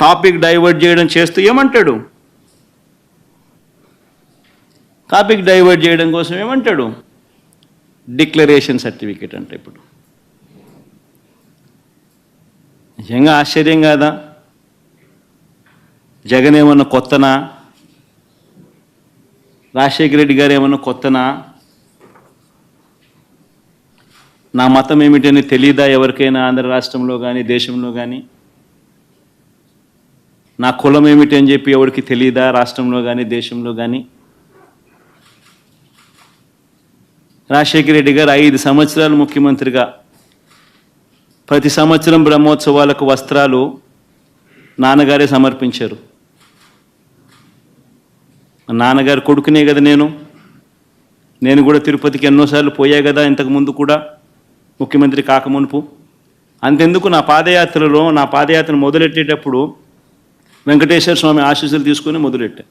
Topic divert చేయడం చేస్తూ ఏమంటాడు? టాపిక్ డైవర్ట్ చేయడం కోసం ఏమంటాడు? డిక్లరేషన్ సర్టిఫికేట్ అంటే ఇప్పుడు. నిజంగా ఆశ్చర్యం కాదా? జగన్ ఏమన్నా కొత్తనా? రాజశేఖర రెడ్డి గారు ఏమన్నా కొత్తనా? నా మతం ఏమిటని తెలియదా ఎవరికైనా ఆంధ్ర రాష్ట్రంలో కానీ దేశంలో కానీ నా కులం ఏమిటి అని చెప్పి ఎవరికి తెలియదా రాష్ట్రంలో కానీ దేశంలో కానీ రాజశేఖర రెడ్డి గారు ఐదు సంవత్సరాలు ముఖ్యమంత్రిగా. ప్రతి సంవత్సరం బ్రహ్మోత్సవాలకు వస్త్రాలు నాన్నగారే సమర్పించారు. మా నాన్నగారు కొడుకునే కదా నేను. నేను కూడా తిరుపతికి ఎన్నోసార్లు పోయా కదా ఇంతకు ముందు కూడా. ముఖ్యమంత్రి కాకమునుపు అంతెందుకు నా పాదయాత్రలో నా పాదయాత్ర మొదలెట్టేటప్పుడు వెంకటేశ్వర స్వామి ఆశీస్సులు తీసుకొని మొదలెట్టా.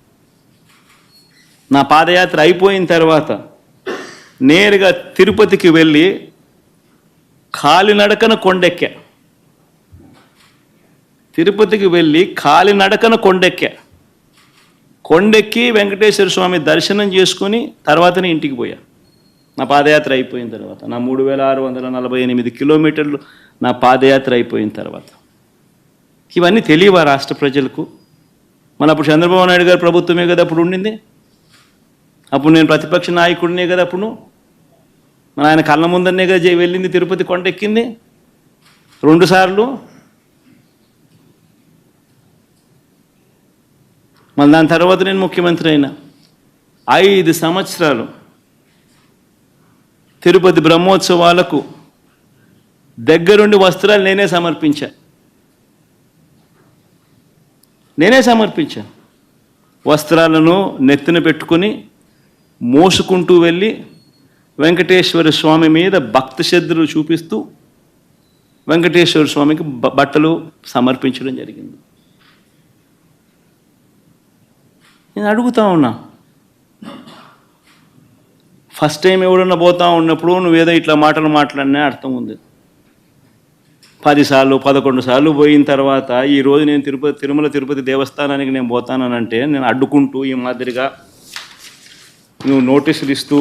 నా పాదయాత్ర అయిపోయిన తర్వాత నేరుగా తిరుపతికి వెళ్ళి కాలినడకన కొండెక్కా. తిరుపతికి వెళ్ళి కాలినడకన కొండెక్కా. కొండెక్కి వెంకటేశ్వర స్వామి దర్శనం చేసుకుని తర్వాతనే ఇంటికి పోయా. నా పాదయాత్ర అయిపోయిన తర్వాత నా మూడు వేల ఆరు వందల నలభై ఎనిమిది కిలోమీటర్లు నా పాదయాత్ర అయిపోయిన తర్వాత. ఇవన్నీ తెలియవా రాష్ట్ర ప్రజలకు? మన అప్పుడు చంద్రబాబు నాయుడు గారు ప్రభుత్వమే కదా అప్పుడు ఉండింది? అప్పుడు నేను ప్రతిపక్ష నాయకుడినే కదా అప్పుడు? మన ఆయన కళ్ళ ముందరనే కదా జై- వెళ్ళింది తిరుపతి కొండెక్కింది? రెండుసార్లు మళ్ళీ దాని తర్వాత నేను ముఖ్యమంత్రి అయినా. ఐదు సంవత్సరాలు తిరుపతి బ్రహ్మోత్సవాలకు దగ్గరుండి వస్త్రాలు నేనే సమర్పించా. నేనే సమర్పించాను. వస్త్రాలను నెత్తిన పెట్టుకుని మోసుకుంటూ వెళ్ళి వెంకటేశ్వర స్వామి మీద భక్తి శ్రద్ధలు చూపిస్తూ వెంకటేశ్వర స్వామికి బట్టలు సమర్పించడం జరిగింది. నేను అడుగుతా ఉన్నా ఫస్ట్ టైం ఎవడన్నా పోతా ఉన్నప్పుడు నువ్వేదో ఇట్లా మాటలు మాట్లాడినా అర్థం ఉంది. పదిసార్లు పదకొండు సార్లు పోయిన తర్వాత ఈ రోజు నేను తిరుపతి తిరుమల తిరుపతి దేవస్థానానికి నేను పోతానంటే నేను అడ్డుకుంటూ ఈ మాదిరిగా నువ్వు నోటీసులు ఇస్తూ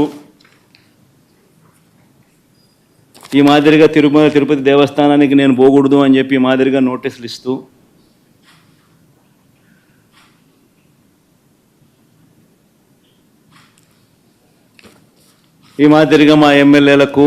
ఈ మాదిరిగా తిరుమల తిరుపతి దేవస్థానానికి నేను పోకూడదు అని చెప్పి ఈ మాదిరిగా నోటీసులు ఇస్తూ ఈ మాదిరిగా మా ఎమ్మెల్యేలకు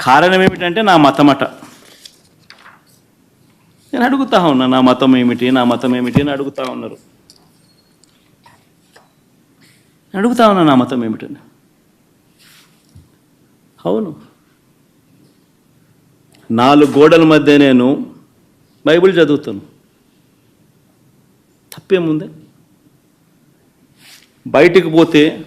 కారణం ఏమిటంటే నా మతమట. నేను అడుగుతా ఉన్నా నా మతం ఏమిటి నా మతం ఏమిటి అని అడుగుతా ఉన్నారు. నేను అడుగుతా ఉన్నా నా మతం ఏమిటని అవును. నాలుగు గోడల మధ్య నేను బైబిల్ చదువుతాను. తప్పేముంది? బయటికి పోతే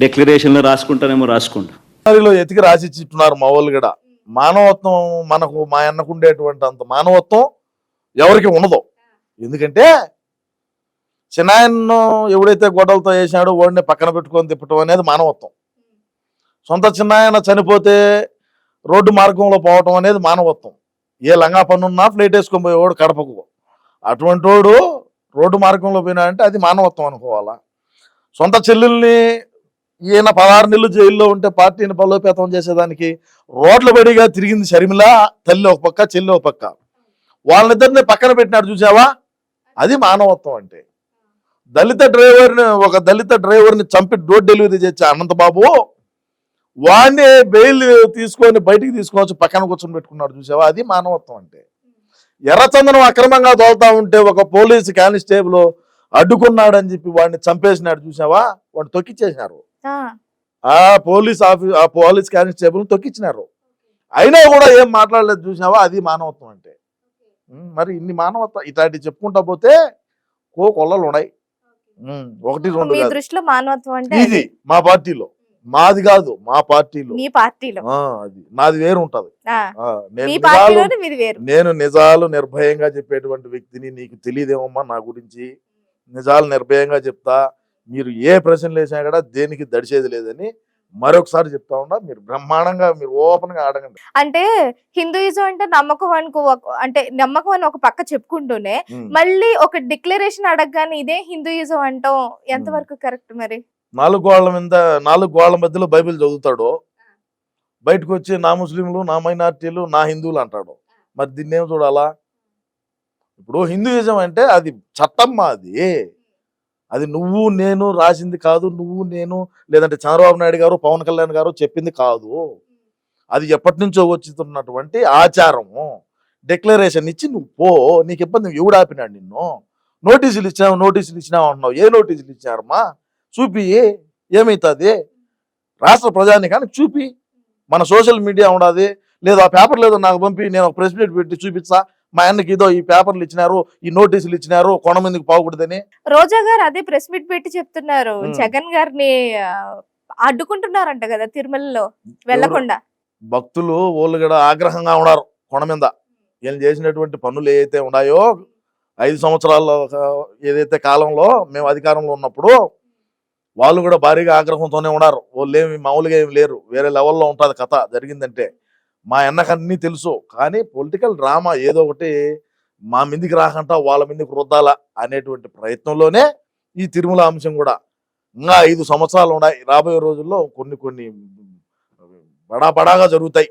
డిక్లరేషన్లో రాసుకుంటానేమో రాసుకుంటా. లో ఎతికి రాసిచ్చిట్టున్నారు మా వాళ్ళు కూడా మానవత్వం మనకు మా అన్నకు ఉండేటువంటి అంత మానవత్వం ఎవరికి ఉండదు. ఎందుకంటే చిన్నాయన్ను ఎవడైతే గొడవలతో వేసాడో వాడిని పక్కన పెట్టుకొని తిప్పటం అనేది మానవత్వం. సొంత చిన్నాయన చనిపోతే రోడ్డు మార్గంలో పోవటం అనేది మానవత్వం. ఏ లంగా పన్నున్నా ఫ్లైట్ వేసుకొని పోయేవాడు కడపకు. అటువంటి వాడు రోడ్డు మార్గంలో పోయినా అంటే అది మానవత్వం అనుకోవాలా? సొంత చెల్లెల్ని ఈయన పదహారు నెలలు జైల్లో ఉంటే పార్టీని బలోపేతం చేసేదానికి రోడ్ల బడిగా తిరిగింది షర్మిల తల్లి ఒక పక్క చెల్లి ఒక పక్క. వాళ్ళనిద్దరిని పక్కన పెట్టినాడు చూసావా? అది మానవత్వం అంటే. దళిత డ్రైవర్ని ఒక దళిత డ్రైవర్ని చంపి డోర్ డెలివరీ చేసే అనంతబాబు వాడిని బెయిల్ తీసుకొని బయటికి తీసుకోవచ్చు పక్కన కూర్చొని పెట్టుకున్నాడు చూసావా? అది మానవత్వం అంటే. ఎర్రచందనం అక్రమంగా తోలుతా ఉంటే ఒక పోలీసు కానిస్టేబుల్ అడ్డుకున్నాడని చెప్పి వాడిని చంపేసినాడు చూసావా? వాడిని తొక్కిచ్చేసినారు. ఆ, పోలీస్ ఆఫీ ఆ పోలీస్ కానిస్టేబుల్ తొక్కిచ్చినారు. అయినా కూడా ఏం మాట్లాడలేదు చూసావా అది మానవత్వం అంటే. మరి ఇన్ని మానవత్వం ఇట్లాంటివి చెప్పుకుంటా పోతే ఓ కొల్లలు ఉన్నాయి. ఒకటి రెండు దృష్టిలో మానవత్వం అంటే ఇది. మా పార్టీలో. మాది కాదు మా పార్టీలో. మీ పార్టీలో. అది. నాది వేరు ఉంటది. నేను నిజాలు నిర్భయంగా చెప్పేటువంటి వ్యక్తిని నీకు తెలియదేమమ్మా నా గురించి? నిజాలు నిర్భయంగా చెప్తా. మీరు ఏ ప్రశ్నలు వేసినా కూడా దేనికి దడిచేది లేదని మరొకసారి చెప్తా ఉన్నా మీరు బ్రహ్మాండంగా మీరు ఓపెన్గా అడగండి అంటే హిందూయిజం అంటే నమ్మకం అనుకో అంటే నమ్మకం అని ఒక పక్క చెప్పుకుంటూనే. మళ్ళీ ఒక డిక్లరేషన్ అడగగానే ఇదే హిందూయిజం అంటాం. ఎంతవరకు కరెక్ట్ మరి? నాలుగు గోళ్ళ మీద నాలుగు గోళ్ళ మధ్యలో బైబిల్ చదువుతాడు బయటకు వచ్చి నా ముస్లింలు నా మైనార్టీలు నా హిందువులు అంటాడు. మరి దీన్ని ఏం చూడాలా? ఇప్పుడు హిందూయిజం అంటే అది చట్టం అది అది నువ్వు నేను రాసింది కాదు నువ్వు నేను లేదంటే చంద్రబాబు నాయుడు గారు పవన్ కళ్యాణ్ గారు చెప్పింది కాదు. అది ఎప్పటి నుంచో వచ్చుతున్నటువంటి ఆచారము. డిక్లరేషన్ ఇచ్చి నువ్వు పో నీకు ఇబ్బంది ఎవడు ఆపినాడు నిన్ను? నోటీసులు ఇచ్చావు నోటీసులు ఇచ్చినావు అంటున్నావు ఏ నోటీసులు ఇచ్చారమ్మా చూపి ఏమవుతుంది రాష్ట్ర ప్రజానికానికి చూపి. మన సోషల్ మీడియా ఉండదు. లేదు ఆ పేపర్ లేదో నాకు పంపి నేను ఒక ప్రెస్ మీట్ పెట్టి చూపించా మా ఆయనకి ఇదో ఈ పేపర్లు ఇచ్చినారు ఈ నోటీసులు ఇచ్చినారు కొన మందికి పోకూడదని. రోజా గారు అదే ప్రెస్ మీట్ పెట్టి చెప్తున్నారు. జగన్ గారిని అడ్డుకుంటున్నారంట కదా తిరుమలలో వెళ్ళకుండా. భక్తులు వాళ్ళు కూడా ఆగ్రహంగా ఉన్నారు కొండ మీద. వీళ్ళు చేసినటువంటి పనులు ఏవైతే ఉన్నాయో ఐదు సంవత్సరాల్లో ఏదైతే కాలంలో మేము అధికారంలో ఉన్నప్పుడు వాళ్ళు కూడా భారీగా ఆగ్రహంతోనే ఉన్నారు. వాళ్ళు ఏమి మామూలుగా ఏమి లేరు. వేరే లెవెల్లో ఉంటుంది కథ జరిగిందంటే. మా అన్నకు అన్నీ తెలుసు. కానీ పొలిటికల్ డ్రామా ఏదో ఒకటి మా మీదికి రాకుండా వాళ్ళ మీదకి రుద్దాలా అనేటువంటి ప్రయత్నంలోనే ఈ తిరుమల అంశం కూడా. ఇంకా ఐదు సంవత్సరాలు ఉన్నాయి. రాబోయే రోజుల్లో కొన్ని కొన్ని బడా బడాగా జరుగుతాయి.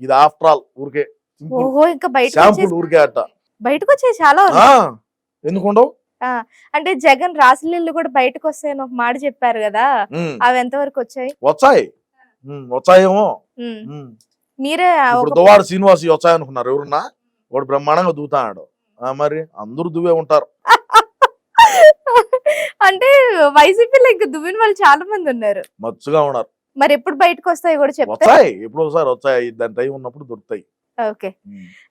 ఇది ఆఫ్టర్ ఆల్ ఊరికే. వచ్చేసి ఊరికే అట్ట బయటకు వచ్చే చాలా ఎందుకుండవు? అంటే జగన్ రాసులీళ్ళు కూడా బయటకు వస్తాయని ఒక మాట చెప్పారు కదా. అవి ఎంతవరకు వచ్చాయి? వచ్చాయి. వచ్చాయేమో. మీరే ఇప్పుడు దువాడు శ్రీనివాస్ వచ్చాయి అనుకున్నారు. ఎవరున్నా? వాడు బ్రహ్మాండంగా దూతాడు. ఆ, మరి అందరూ దువ్వే ఉంటారు. అంటే వైసీపీలో ఇంకా దువ్విన వాళ్ళు చాలా మంది ఉన్నారు. మచ్చుగా ఉన్నారు. మరి ఎప్పుడు బయటకు వస్తాయి కూడా చెప్తా వచ్చాయి ఎప్పుడు ఒకసారి వచ్చాయి దాని టైం ఉన్నప్పుడు దొరుకుతాయి. ఓకే.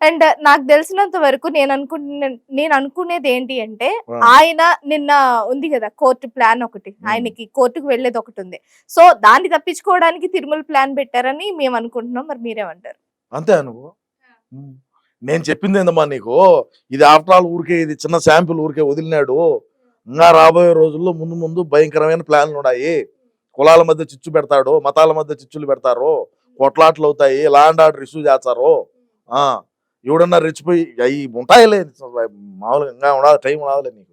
అండ్ నాకు తెలిసినంత వరకు నేను అనుకునే నేను అనుకునేది ఏంటి అంటే. ఆయన నిన్న ఉంది కదా కోర్టు ప్లాన్ ఒకటి. ఆయనకి కోర్టుకు వెళ్ళేది ఒకటి ఉంది. సో దాన్ని తప్పించుకోవడానికి తిరుమల ప్లాన్ పెట్టారని మేము అనుకుంటున్నాం. మరి మీరేమంటారు? అంతే అనుకో. నేను చెప్పింది ఏందమ్మా నీకు? ఇది ఆఫ్టర్ ఆల్ ఊరికే ఇది చిన్న శాంపిల్ ఊరికే వదిలినాడు. ఇంకా రాబోయే రోజుల్లో ముందు ముందు భయంకరమైన ప్లాన్లు ఉన్నాయి. కులాల మధ్య చిచ్చు పెడతాడు మతాల మధ్య చిచ్చులు పెడతారు. కొట్లాట్లు అవుతాయి. లాండ్ ఆర్డర్ ఇష్యూ చేస్తారు. ఎవడన్నా రెచ్చిపోయి అవి ఉంటాయిలే మామూలుగా ఇంకా ఉండాలి టైం ఉండాలి నీకు